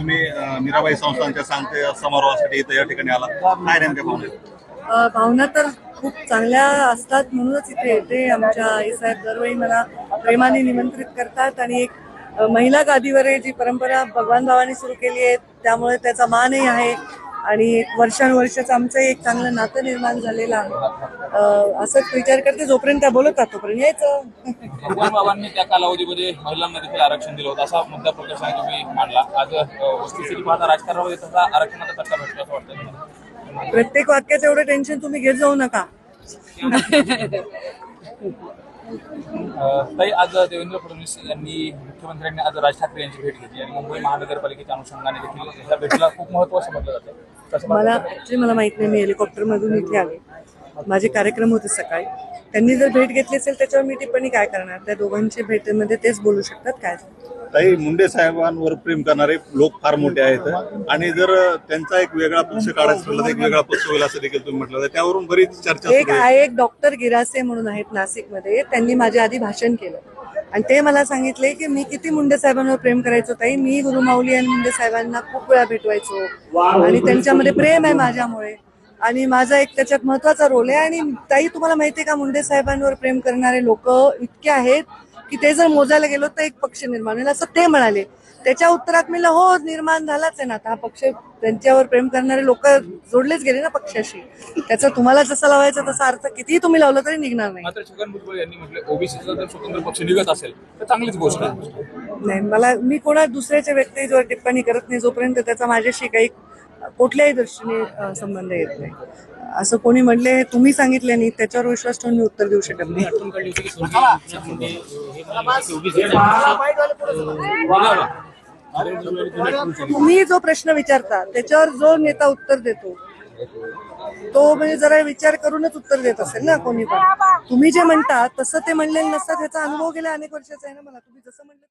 तुम्ही मीराबाई संस्थांच्या सांगते समारोहासाठी इथं या ठिकाणी आला काय नेमक्या भावना भावना तर खूप चांगल्या असतात म्हणूनच इथे येते. आमच्या आई साहेब दरवेळी मला प्रेमाने निमंत्रित करतात आणि एक महिला गादीवर आहे जी परंपरा भगवान भावाने सुरू केली आहे त्यामुळे त्याचा मानही आहे. आणि वर्षानुवर्षाचं आमचं एक चांगलं नातं निर्माण झालेलं आहे. असंच विचार करते जोपर्यंत त्या बोलत तोपर्यंत यायचं. भगवान बाबांनी त्या कालावधीमध्ये महिलांना देखील आरक्षण दिलं होतं. असा मुद्दा प्रकर्षाने तुम्ही मांडला. आज वस्तुस्थिती पाहता राजकारणामध्ये तसा आरक्षणाचा चर्चा भेटतो असं वाटतं? प्रत्येक वाक्याचं एवढं टेन्शन तुम्ही घेत जाऊ नका. ताई आज देवेंद्र फडणवीस यांनी मुख्यमंत्र्यांनी आज राज ठाकरे यांची भेट घेतली आणि मुंबई महानगरपालिकेच्या अनुषंगाने देखील भेटीला खूप महत्त्व समजलं जातं. मला? ऍक्च्युली मला माहीत नाही मी हेलिकॉप्टरमधून इथे आले. माझे कार्यक्रम होते सकाळी. त्यांनी जर भेट घेतली असेल त्याच्यावर मी टिप्पणी काय करणार? त्या दोघांच्या भेटीमध्ये तेच बोलू शकतात काय? ताई मुंडे साहेबांवर प्रेम करणारे लोक फार मोठे आहेत. आणि जर त्यांचा एक वेगळा पक्ष काढायचा एक वेगळा पक्ष होईल असं देखील तुम्ही म्हटलं त्यावरून बरीच चर्चा एक आहे. एक डॉक्टर गिरासे म्हणून आहेत नाशिकमध्ये. त्यांनी माझ्या आधी भाषण केलं. आणि ते मला सांगितले की मी किती मुंडे साहेबांवर प्रेम करायचो ताई. मी गुरुमाऊली आणि मुंडे साहेबांना खूप वेळा भेटवायचो. आणि त्यांच्यामध्ये प्रेम आहे माझ्यामुळे. आणि माझा एक त्याच्यात महत्त्वाचा रोल आहे. आणि ताई तुम्हाला माहितीये का मुंडे साहेबांवर प्रेम करणारे लोक इतके आहेत की ते जर मोजायला गेलो तर एक पक्ष निर्माण होईल असं ते म्हणाले. त्याच्या उत्तरात मी हो निर्माण झालाच आहे ना. आता हा पक्ष त्यांच्यावर प्रेम करणारे लोक जोडलेच गेले ना पक्षाशी. त्याचा तुम्हाला जसा लावायचा तसा अर्थ कितीही तुम्ही लावलं तरी निघणार नाही. मात्र छगन भुजबळ यांनी म्हटलं ओबीसीचा जर स्वतंत्र पक्ष निघत असेल तर चांगलीच गोष्ट आहे. नाही मला मी कोणा दुसऱ्याच्या व्यक्तीवर टिप्पणी करत नाही जोपर्यंत त्याचा माझ्याशी काही कुठल्याही दृष्टीने संबंध येत नाही. असं कोणी म्हणले तुम्ही सांगितले नाही त्याच्यावर विश्वास ठेवून मी उत्तर देऊ शकत नाही. तुम्ही जो प्रश्न विचारता त्याच्यावर जो नेता उत्तर देतो तो म्हणजे जरा विचार करूनच उत्तर देत असेल ना कोणी पण. तुम्ही जे म्हणता तसं ते म्हणलेलं नसतं त्याचा अनुभव गेल्या अनेक वर्षाचा आहे ना मला. तुम्ही जसं म्हणलं